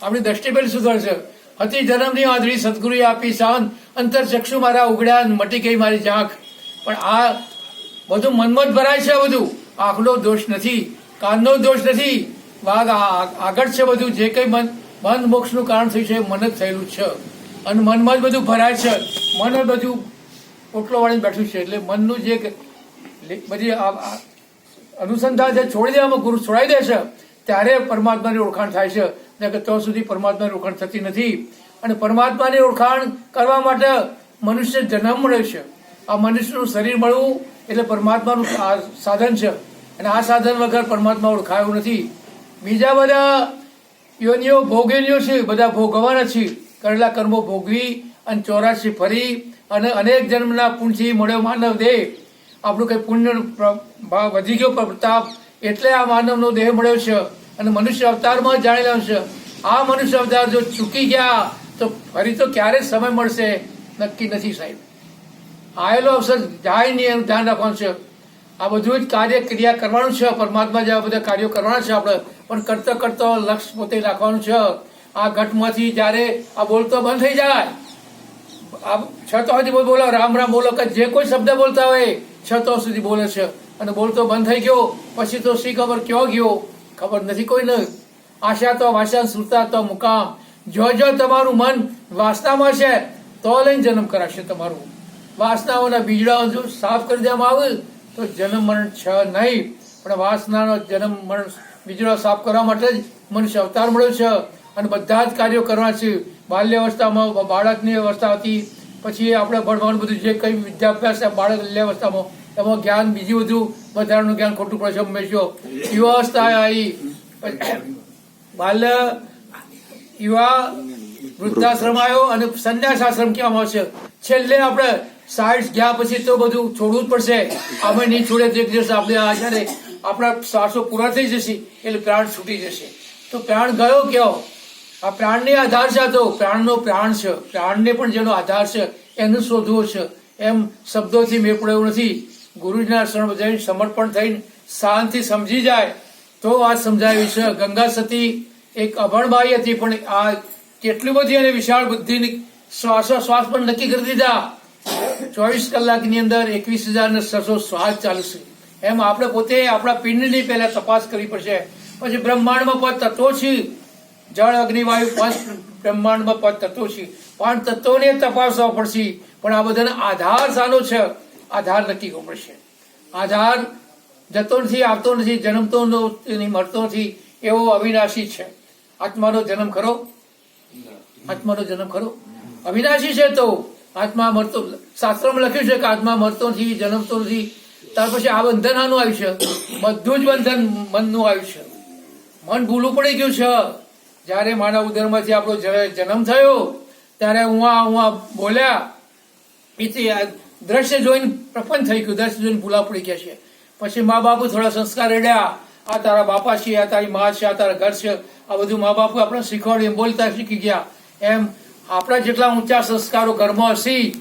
આપણી દ્રષ્ટિ પેલી સુધરશે હતી જન્મની આંધળી સદગુરુએ આપી શાન અંતર ચક્ષુ મારા ઉઘડ્યા મટી ગઈ મારી ઝાંખ. પણ આ બધું મનમાં ભરાય છે બધું. આંખનો દોષ નથી, કાનનો દોષ નથી. વાઘ આગળ છે બધું. જે કંઈ મન મન મોક્ષનું કારણ થયું છે મન જ થયેલું છે. અને મનમાં જ બધું ભરાય છે. મન જ બધું ઓટલો વાળીને બેઠું છે. એટલે મનનું જે બધી અનુસંધાન જે છોડી દેવામાં ગુરુ છોડાઈ દે છે. ત્યારે પરમાત્માની ઓળખાણ થાય છે. ને કે તો સુધી પરમાત્માની ઓળખાણ થતી નથી. અને પરમાત્માની ઓળખાણ કરવા માટે મનુષ્ય જન્મ મળે છે. આ મનુષ્યનું શરીર મળવું એટલે પરમાત્માનું સાધન છે. અને આ સાધન વગર પરમાત્મા ઓળખાયું નથી. બીજા બધા યોનિઓ ભોગેનીઓ છે, બધા ભોગવવાના છે. કરેલા કર્મો ભોગવી અને ચોરાસી ફરી અને અનેક જન્મના પુણ્યથી મળ્યો માનવ દેહ. આપણું કંઈ પુણ્ય વધી ગયો, પ્રતાપ એટલે આ માનવનો દેહ મળ્યો છે. અને મનુષ્ય અવતારમાં જ જાણી લેવું છે આ મનુષ્ય અવતાર જો ચૂકી ગયા, તો ફરી તો ક્યારે સમય મળશે? નક્કી નથી સાહેબ. આવેલો અવસર જાય નહીં એનું ધ્યાન રાખવાનું છે. આ બધું જ કાર્ય ક્રિયા કરવાનું છે. પરમાત્મા જેવા બધા કાર્યો કરવાના છે આપણે. પણ કરતો કરતો લક્ષ્ય પોતે રાખવાનું છે. આ ઘટમાંથી જ્યારે આ બોલતો બંધ થઈ જાય. છ તો સુધી બોલો રામ રામ બોલો કે જે કોઈ શબ્દ બોલતા હોય, છ તો સુધી બોલે છે. અને બોલતો બંધ થઈ ગયો. પછી તો શી ખબર ક્યાં ગયો? ખબર નથી કોઈને આશા તો વાસા સુરતા તો મુકામ. જો જો તમારું મન વાસનામાં છે, તો લઈને જન્મ કરાશે તમારું. વાસનાઓના બીજડાઓ જો સાફ કરી દેવામાં આવે તો જન્મ મરણ છે નહીં. પણ વાસનાનો જન્મ મરણ બીજડો સાફ કરવા માટે જ મનુષ્ય અવતાર મળ્યો છે અને બધા જ કાર્યો કરવા છે. બાલ્ય અવસ્થામાં બાળકની અવસ્થા હતી. પછી આપણે ભણવાનું બધું જે કંઈ વિદ્યાભ્યાસ બાળક અવસ્થામાં એમાં જ્ઞાન, બીજું બધું બધાનું જ્ઞાન ખોટું પડશે હંમેશો હંમેશા આવી. બાલ્ય યુવા વૃદ્ધાશ્રમ આવ્યો અને સંન્યાસ આશ્રમ કહેવામાં આવશે. છેલ્લે આપણે સાઠ ગયા પછી તો બધું છોડવું જ પડશે. અમે નહીં છોડે તો એક દિવસ આપણે આ જ્યારે આપણા શ્વાસો પૂરા થઈ જશે, એટલે પ્રાણ છૂટી જશે. તો પ્રાણ ગયો કયો? આ પ્રાણની આધાર છે તો, પ્રાણનો પ્રાણ છે. પ્રાણને પણ જેનો આધાર છે, એનું શોધવો છે. એમ શબ્દોથી મેળ પડે એવું નથી. ગુરુજીના શરણ જઈને સમર્પણ થઈને શાંતિ સમજી જાય, તો આ સમજાય છે. ગંગા સતી એક અભણબાઈ હતી, પણ આ કેટલી બધી અને વિશાળ બુદ્ધિની શ્વાસોશ્વાસ પણ નક્કી કરી દીધા. ચોવીસ કલાકની અંદર એકવીસ હજાર ને છસો શ્વાસ ચાલશે. એમ આપણે પોતે આપણા પિંડની પહેલા તપાસ કરવી પડશે. પછી બ્રહ્માંડમાં પાંચ તત્વો છે. જળ, અગ્નિ, વાયુ, પાંચ બ્રહ્માંડમાં પાંચ તત્વો છે. પાંચ તત્વોને તપાસવા પડશે. પણ આ બધાનો આધાર સાનો છે. આધાર નક્કી કરવો પડશે આધાર જતો નથી, આવતો નથી, જન્મતો નથી મળતો નથી, એવો અવિનાશી છે. આત્માનો જન્મ ખરો? આત્માનો જન્મ ખરો? અવિનાશી છે તો આત્મા મરતો, શાસ્ત્રમાં લખ્યું છે કે આત્મા મરતો નથી, જન્મતો નથી. ત્યાર પછી આ બંધન આનું આવ્યું બધું જ બંધન મનનું છે મન ભૂલું પડી ગયું છે. જ્યારે મારા ઉદરમાંથી આપણો જન્મ થયો, ત્યારે ઉવા ઉવા બોલ્યા એથી આ દ્રશ્ય જોઈને પ્રપંચ થઈ ગયું. દ્રશ્ય જોઈને ભૂલા પડી ગયા છે. પછી મા બાપુ થોડા સંસ્કાર રેડ્યા આ તારા બાપા છે, આ તારી મા છે, આ તારા ઘર છે. આ બધું મા બાપુ આપણે શીખવાડ્યું બોલતા શીખી ગયા. એમ આપણા જેટલા ઊંચા સંસ્કારો ઘરમાં હશે,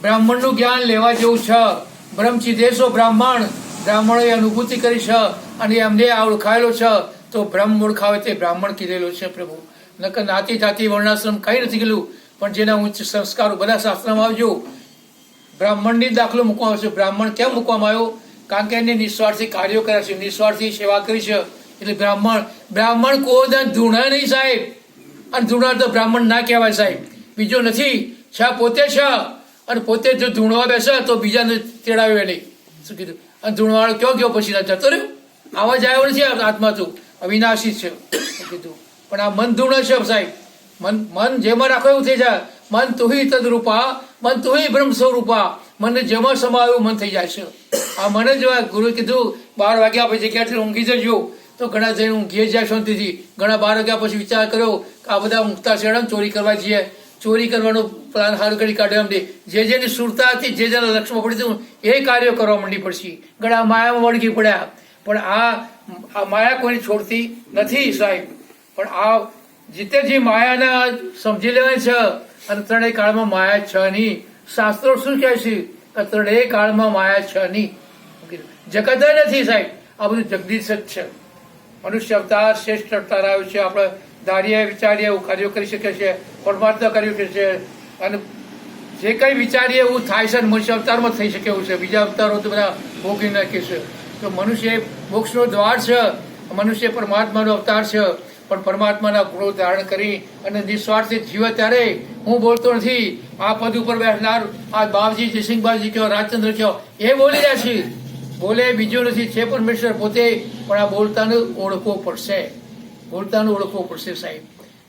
બ્રાહ્મણનું જ્ઞાન લેવા જેવું છે. બ્રહ્મચિદેશો બ્રાહ્મણ, બ્રાહ્મણોએ અનુભૂતિ કરી છે અને એમને આ ઓળખાયેલો છે. તો બ્રહ્મ ઓળખાવે તે બ્રાહ્મણ કીધેલો છે પ્રભુ. નકર નાતી જાતિ વર્ણાશ્રમ કઈ નથી કીધું. પણ જેના ઉચ્ચ સંસ્કારો બધા શાસ્ત્રમાં આવજો. બ્રાહ્મણની દાખલો મૂકવામાં આવશે બ્રાહ્મણ કેમ મૂકવામાં આવ્યો? કારણ કે એને નિસ્વાર્થી કાર્યો કર્યા છે. નિસ્વાર્થી સેવા કરી છે. એટલે બ્રાહ્મણ બ્રાહ્મણ કોઈ ધૂણા નહીં સાહેબ. અને ધૂણા તો બ્રાહ્મણ ના કહેવાય સાહેબ. બીજો નથી. છા પોતે છે અને પોતે જો ધૂણવા બેસે તો બીજાને તેડાવે નહીં શું કીધું? અને ધૂણવાળો કયો ગયો પછી? ના જતો રહ્યો? આવા જ આવ્યો નથી આત્મા તો. અવિનાશી છે. કીધું? પણ આ મન ધૂણ છે સાહેબ. મન મન જેમાં રાખો એવું થઈ જાય. મન તુહી તદરૂપા, મન તુહી બ્રહ્મ સ્વરૂપા. મને જેમાં સમાયું મન થઈ જાય છે. આ મને જ ગુરુ કીધું, બાર વાગ્યા પછી ક્યાંથી ઊંઘી જજો. તો ઘણા જઈને ઊંઘી જાય શાંતિથી. ઘણા બાર વાગ્યા પછી વિચાર કર્યો કે આ બધા ઊંઘતા શેડમ ચોરી કરવા જઈએ. ચોરી કરવાનો પ્લાન હાલ કરી કાઢ્યો એમ જે જેની સુરતા હતી, જે જેના લક્ષ્યમાં પડી હતું, એ કાર્યો કરવા માંડી પડશે. ઘણા માયામાં વળગી પડ્યા. પણ આ આ માયા કોઈ છોડતી નથી સાહેબ. પણ આ, જીતે જે માયાના સમજી લેવાની છે અને ત્રણેય કાળમાં માયા છ નહીં. શાસ્ત્રો શું કહે છે? ત્રણેય કાળમાં માયા છ નહીં. જગત નથી સાહેબ. આ બધું જગદીશ જ છે. મનુષ્ય અવતાર, શ્રેષ્ઠ અવતાર આવ્યો છે. આપણે ધારીએ, વિચારીએ, એવું કાર્યો કરી શકીએ છીએ. પરમાર્થ કરી શકીએ છીએ. અને જે કંઈ વિચારીએ એવું થાય છે મનુષ્ય અવતારમાં થઈ શકે એવું છે. બીજા અવતારો તો બધા ભોગી નાખે છે. તો મનુષ્ય મોક્ષનો દ્વાર છે. મનુષ્ય પરમાત્માનો અવતાર છે. પણ પરમાત્માના ગુણો ધારણ કરી અને નિસ્વાર્થિત જીવે ત્યારે હું બોલતો નથી. આ પદ ઉપર બેસનાર આ બાવજી જયસિંહબાજી કયો રાજચંદ્ર કયો એ બોલી રહ્યા છે. બોલે બીજું નથી છે પરમેશ્વર પોતે પણ આ બોલતાનું ઓળખવું પડશે. બોલતાનું ઓળખવું પડશે સાહેબ.